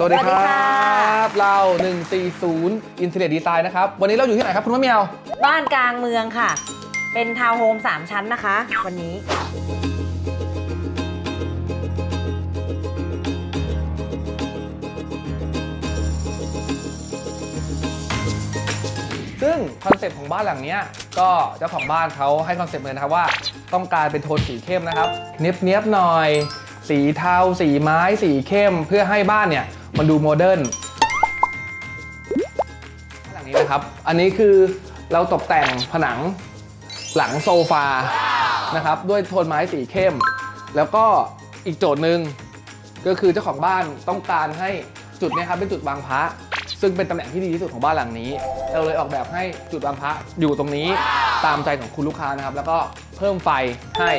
สวัสดีคสวัสดีรัค่ะบเรา 140 Interior Design นะครับ วันนี้เราอยู่ที่ไหนครับ คุณมะเมียว บ้านกลางเมืองค่ะ เป็นทาวน์โฮม3 ชั้นนะคะ วันนี้ ซึ่งคอนเซ็ปต์ของบ้านหลังเนี้ยก็เจ้าของบ้านเขาให้คอนเซ็ปต์เลยนะครับว่า ต้องการเป็นโทนสีเข้มนะครับ เนียบเนียบๆหน่อย สีเทา สีไม้ สีเข้ม เพื่อให้บ้านเนี่ย มันดูโมเดิร์นหลังนี้นะครับ อันนี้คือเราตกแต่งผนังหลังโซฟานะครับด้วยโทนไม้สีเข้ม แล้วก็อีกโจทย์หนึ่งก็คือเจ้าของบ้านต้องการให้จุดนี้ครับเป็นจุดวางพระซึ่งเป็นตำแหน่งที่ดีที่สุดของบ้านหลังนี้ เราเลยออกแบบให้จุดวางพระอยู่ตรงนี้ตามใจของคุณลูกค้านะครับ แล้วก็เพิ่มไฟให้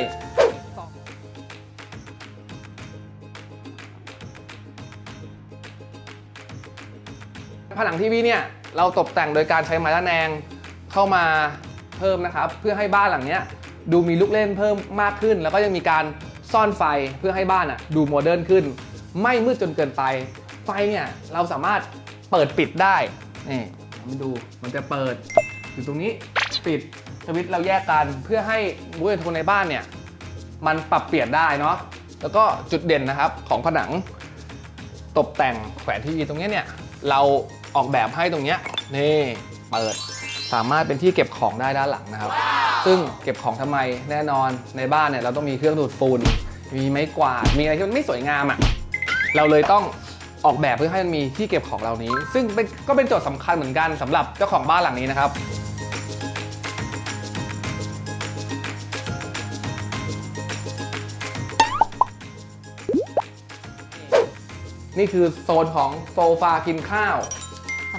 ผนังทีวีเนี่ยเราตกแต่งโดยการใช้ไม้ระแนงเข้ามาเพิ่มนะครับ เพื่อให้บ้านหลังนี้ดูมีลูกเล่นเพิ่มมากขึ้น แล้วก็ยังมีการซ่อนไฟเพื่อให้บ้านอะดูโมเดิร์นขึ้น ไม่มืดจนเกินไป ไฟเนี่ยเราสามารถเปิดปิดได้นี่มาดูมันจะเปิดอยู่ตรงนี้ปิดสวิตช์เราแยกกันเพื่อให้มูลโทนในบ้านเนี่ยมันปรับเปลี่ยนได้เนาะแล้วก็จุดเด่นนะครับของผนังตกแต่งแขวนทีวีตรงนี้เนี่ยเรา ออกแบบให้ตรงเนี้ยนี่เปิดสามารถเป็นที่เก็บของได้ด้านหลังนะครับ ซึ่งเก็บของทำไมแน่นอนในบ้านเนี่ยเราต้องมีเครื่องดูดฝุ่นมีไม้กวาดมีอะไรที่มันไม่สวยงามอะ่ะเราเลยต้องออกแบบเพื่อให้มันมีที่เก็บของเหล่านี้ ซึ่งเป็นก็เป็นโจทย์สำคัญเหมือนกันสำหรับเจ้าของบ้านหลังนี้นะครับนี่คือโซนของโซฟากินข้าวส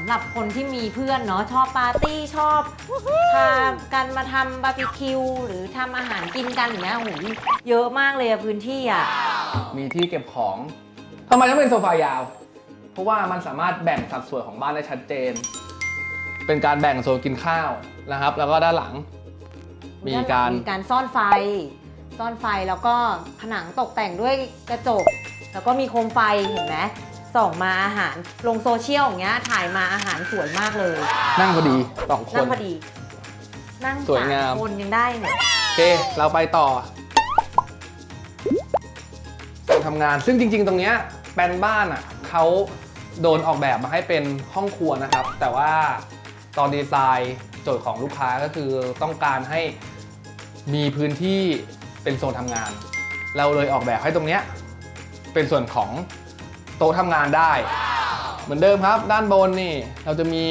ำหรับคนที่มีเพื่อนเนาะชอบปาร์ตี้ชอบพากันมาทำบาร์บีคิวหรือทำอาหารกินกันอย่างเงี้ยโอ้โหเยอะมากเลยอะพื้นที่อะมีที่เก็บของทำไมต้องเป็นโซฟายาว เพราะว่ามันสามารถแบ่งสัดส่วนของบ้านได้ชัดเจน เป็นการแบ่งโซนกินข้าวนะครับ แล้วก็ด้านหลัง มีการมีการซ่อนไฟ ซ่อนไฟแล้วก็ผนังตกแต่งด้วยกระจก แล้วก็มีโคมไฟเห็นไหม ส่องมาอาหารลงโซเชียลอย่างเงี้ยถ่ายมาอาหารสวยมากเลยนั่งพอดีสองคนั่น งพอดี นั่งสวยงาม สคนยังได้เนี่ยโอเค เราไปต่อการทำงาน ซึ่งจริง ๆ ตรงเนี้ยแปลนบ้านอะเขาโดนออกแบบมาให้เป็นห้องครัวนะครับ แต่ว่าตอนดีไซน์โจทย์ของลูกค้าก็คือต้องการให้มีพื้นที่เป็นโซนทำงาน เราเลยออกแบบให้ตรงเนี้ยเป็นส่วนของ โต๊ะทำงานได้ เหมือนเดิมครับ ด้านบนนี่เราจะมี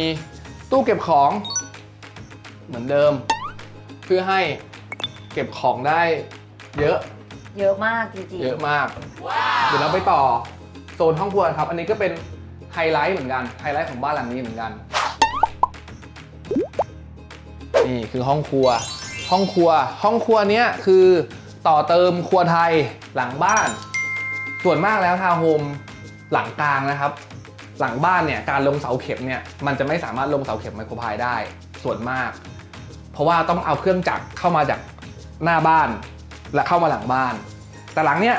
ตู้เก็บของ เหมือนเดิม เพื่อให้เก็บของได้เยอะเยอะมากจริงเยอะมาก เดี๋ยวเราไปต่อโซนห้องครัวครับ อันนี้ก็เป็นไฮไลท์เหมือนกันไฮไลท์ของบ้านหลังนี้เหมือนกัน นี่คือห้องครัว ห้องครัว ห้องครัวเนี้ยคือต่อเติมครัวไทยหลังบ้าน ส่วนมากแล้วทาวน์โฮม หลังกลางนะครับ หลังบ้านเนี่ยการลงเสาเข็มเนี่ยมันจะไม่สามารถลงเสาเข็มไมโครพายได้ส่วนมาก เพราะว่าต้องเอาเครื่องจักรเข้ามาจากหน้าบ้านและเข้ามาหลังบ้าน แต่หลังเนี้ย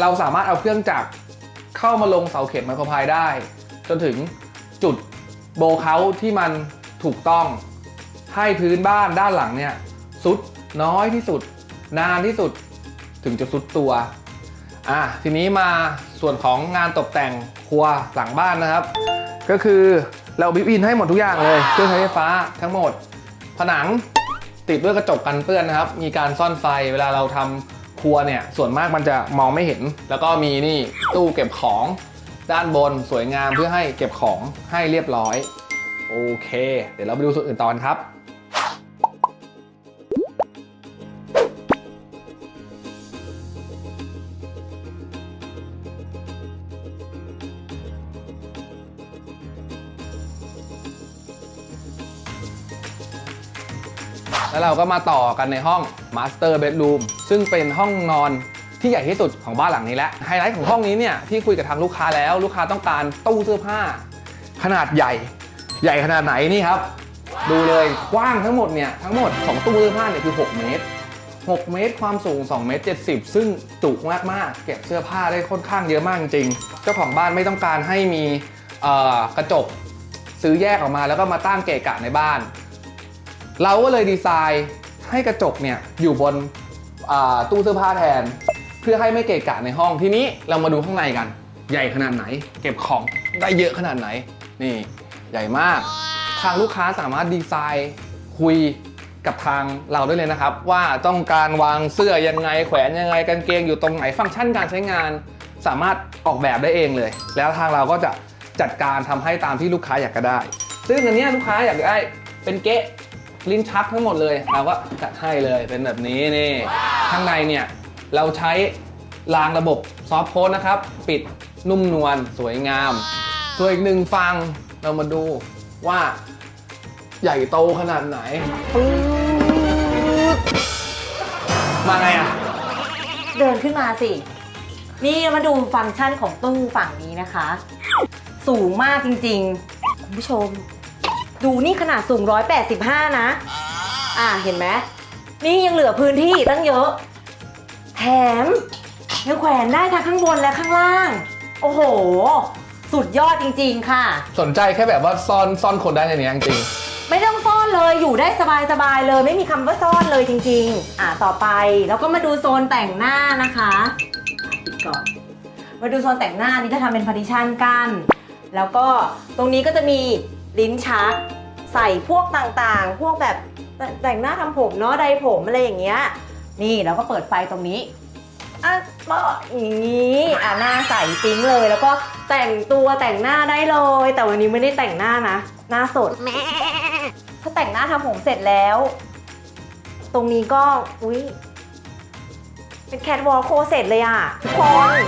เราสามารถเอาเครื่องจักรเข้ามาลงเสาเข็มไมโครพายได้ จนถึงจุดโบเคาท์ที่มันถูกต้องให้พื้นบ้านด้านหลังเนี่ยสุดน้อยที่สุด นานที่สุดถึงจะสุดตัว อะทีนี้มาส่วนของงานตกแต่งครัวหลังบ้านนะครับ ก็คือเราบิวอินให้หมดทุกอย่างเลยเครื่องใช้ไฟฟ้าทั้งหมด ผนังติดด้วยกระจกกันเปื้อนนะครับ มีการซ่อนไฟเวลาเราทำครัวเนี่ยส่วนมากมันจะมองไม่เห็น แล้วก็มีนี่ตู้เก็บของด้านบนสวยงามเพื่อให้เก็บของให้เรียบร้อย โอเค เดี๋ยวเราไปดูส่วนอื่นตอนครับ แล้วเราก็มาต่อกันในห้อง Master Bedroom ซึ่งเป็นห้องนอนที่ใหญ่ที่สุดของบ้านหลังนี้แล้วไฮไลท์ของห้องนี้เนี่ยที่คุยกับทางลูกค้าแล้ว ลูกค้าต้องการตู้เสื้อผ้า ขนาดใหญ่ ใหญ่ขนาดไหนนี่ครับ ดูเลยกว้างทั้งหมดเนี่ยทั้งหมดของตู้เสื้อผ้าเนี่ยคือ 6 เมตร 6 เมตรความสูง 2 เมตร 70 ซึ่งจุมากๆเก็บเสื้อผ้าได้ค่อนข้างเยอะมากจริงๆเจ้าของบ้านไม่ต้องการให้มีเอ่อกระจกซื้อแยกออกมาแล้วก็มาตั้งเกะกะในบ้าน เราก็เลยดีไซน์ให้กระจกเนี่ยอยู่บนตู้เสื้อผ้าแทน เพื่อให้ไม่เกะกะในห้องทีนี้เรามาดูข้างในกัน ใหญ่ขนาดไหน เก็บของได้เยอะขนาดไหน นี่ใหญ่มาก ทางลูกค้าสามารถดีไซน์คุยกับทางเราได้เลยนะครับ ว่าต้องการวางเสื้อยังไงแขวนยังไงกางเกงอยู่ตรงไหนฟังก์ชันการใช้งาน สามารถออกแบบได้เองเลย แล้วทางเราก็จะจัดการทำให้ตามที่ลูกค้าอยากจะได้ ซึ่งอันนี้ลูกค้าอยากได้เป็นเก๊ะ ลิ้นชักทั้งหมดเลยเราก็จัดให้เลยเป็นแบบนี้นี่ ข้างในเนี่ย เราใช้รางระบบซอฟต์โค้ดนะครับ ปิดนุ่มนวลสวยงาม ส่วนอีกหนึ่งฟังเรามาดูว่าใหญ่โตขนาดไหนปึ๊ดมาไงอะ เดินขึ้นมาสิ นี่มาดูฟังก์ชันของตู้ฝั่งนี้นะคะ สูงมากจริงๆ คุณผู้ชม ดูนี่ขนาดสูง 185 นะ อ่าเห็นไหมนี่ยังเหลือพื้นที่อีกตั้งเยอะ แถม ยังแขวนได้ทั้งข้างบนและข้างล่าง โอ้โห สุดยอดจริงๆค่ะ สนใจแค่แบบว่าซ่อนซ่อนคนได้ในนี้จริงไม่ต้องซ่อนเลยอยู่ได้สบายๆเลย ไม่มีคำว่าซ่อนเลยจริง ๆ อ่าต่อไปแล้วก็มาดูโซนแต่งหน้านะคะอะปิดก่อน มาดูโซนแต่งหน้านี่จะทำเป็นพาร์ติชันกัน แล้วก็ตรงนี้ก็จะมี ลิ้นชัก ใส่พวกต่างๆ พวกแบบแต่แต่งหน้าทำผมเนาะไดผมอะไรอย่างเงี้ย นี่แล้วก็เปิดไฟตรงนี้อะก็อย่างนี้อะหน้าใสปิ๊งเลยแล้วก็แต่งตัวแต่งหน้าได้เลย แต่วันนี้ไม่ได้แต่งหน้านะ หน้าสดถ้าแต่งหน้าทำผมเสร็จแล้ว ตรงนี้ก็อุ๊ยเป็นแคทวอลโคเสร็จเลยอะทุกคน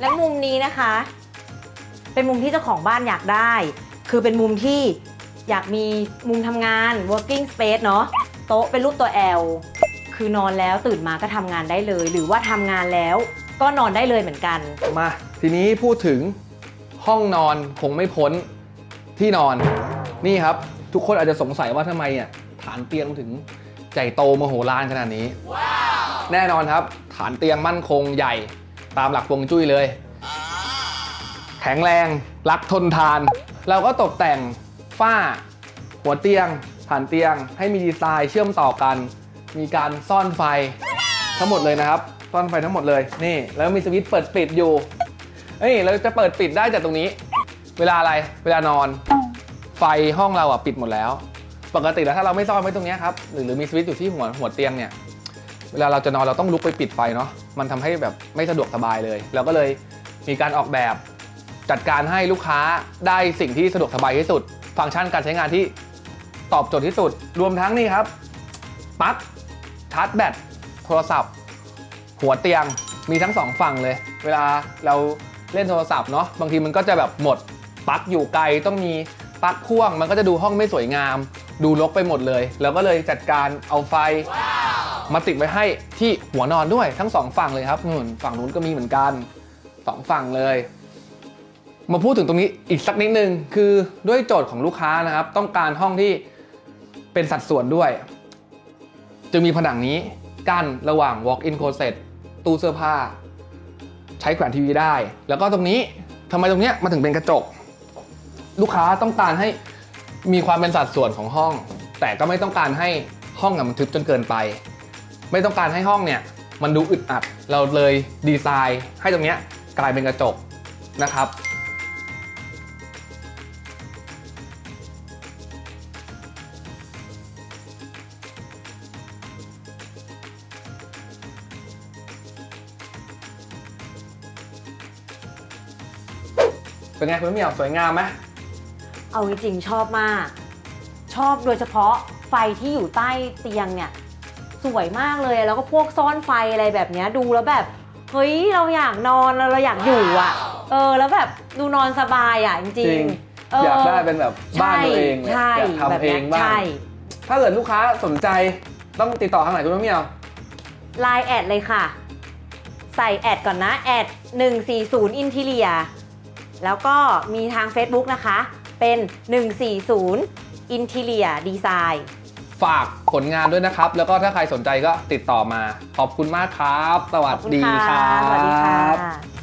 และมุมนี้นะคะ เป็นมุมที่เจ้าของบ้านอยากได้ คือเป็นมุมที่อยากมีมุมทำงาน working space เนาะโต๊ะเป็นรูปตัว L คือนอนแล้วตื่นมาก็ทำงานได้เลย หรือว่าทำงานแล้วก็นอนได้เลยเหมือนกัน มาทีนี้พูดถึงห้องนอนคงไม่พ้นที่นอนนี่ครับ ทุกคนอาจจะสงสัยว่าทำไมอะฐานเตียงถึงใหญ่โตมโหฬารขนาดนี้ แน่นอนครับ ฐานเตียงมั่นคงใหญ่ตามหลักฮวงจุ้ยเลย แข็งแรง รักทนทาน เราก็ตกแต่งฝ้า หัวเตียงฐานเตียง ให้มีดีไซน์เชื่อมต่อกัน มีการซ่อนไฟทั้งหมดเลยนะครับ ซ่อนไฟทั้งหมดเลยนี่ แล้วมีสวิตช์เปิดปิดอยู่เอ้ยเราจะเปิดปิดได้จากตรงนี้ เวลาอะไรเวลานอน ไฟห้องเราอะปิดหมดแล้ว ปกติแล้วถ้าเราไม่ซ่อนไว้ตรงนี้ครับหรือหรือมีสวิตช์อยู่ที่หัวหัวเตียงเนี่ยเวลาเราจะนอนเราต้องลุกไปปิดไฟเนาะมันทำให้แบบไม่สะดวกสบายเลย เราก็เลยมีการออกแบบ จัดการให้ลูกค้าได้สิ่งที่สะดวกสบายที่สุด ฟังก์ชันการใช้งานที่ตอบโจทย์ที่สุด รวมทั้งนี่ครับปลั๊กชาร์จแบตโทรศัพท์ หัวเตียงมีทั้งสองฝั่งเลย เวลาเราเล่นโทรศัพท์เนาะบางทีมันก็จะแบบหมดปลั๊กอยู่ไกลต้องมีปลั๊กพ่วง มันก็จะดูห้องไม่สวยงาม ดูรกไปหมดเลย แล้วก็เลยจัดการเอาไฟ มาติดไว้ให้ที่หัวนอนด้วยทั้งสองฝั่งเลยครับนู่นฝั่งนู้นก็มีเหมือนกันสองฝั่งเลย มาพูดถึงตรงนี้อีกสักนิดนึง คือด้วยโจทย์ของลูกค้านะครับ ต้องการห้องที่เป็นสัดส่วนด้วย จึงมีผนังนี้กั้นระหว่าง walk-in closet ตู้เสื้อผ้า ใช้แขวนทีวีได้ แล้วก็ตรงนี้ทำไมตรงเนี้ยมาถึงเป็นกระจก ลูกค้าต้องการให้มีความเป็นสัดส่วนของห้อง แต่ก็ไม่ต้องการให้ห้องมันทึบจนเกินไป ไม่ต้องการให้ห้องเนี่ยมันดูอึดอัด เราเลยดีไซน์ให้ตรงเนี้ยกลายเป็นกระจกนะครับ เป็นไงคุณเหมียวสวยงามไหมเอาจริงๆชอบมาก ชอบโดยเฉพาะไฟที่อยู่ใต้เตียงเนี่ย สวยมากเลยแล้วก็พวกซ่อนไฟอะไรแบบเนี้ยดูแล้วแบบ เฮ้ยเราอยากนอนแล้วเราอยากอยู่อะ เออ แล้วแบบดูนอนสบายอะจริงๆเอยากได้เป็นแบบบ้านตัวเองเนี่ยใช่อยากแบบทำเอนี้ยงบ้างใช่ถ้าเกิดลูกค้าสนใจต้องติดต่อทางไหนคุณเหมียว ไลน์แอดเลยค่ะ ใส่แอดก่อนนะแอด140 Interior แล้วก็มีทาง Facebook นะคะ เป็น 140 Interior Design ฝากผลงานด้วยนะครับ แล้วก็ถ้าใครสนใจก็ติดต่อมา ขอบคุณมากครับ สวัสดีครัขอบคุณค่ะสวัสดีบ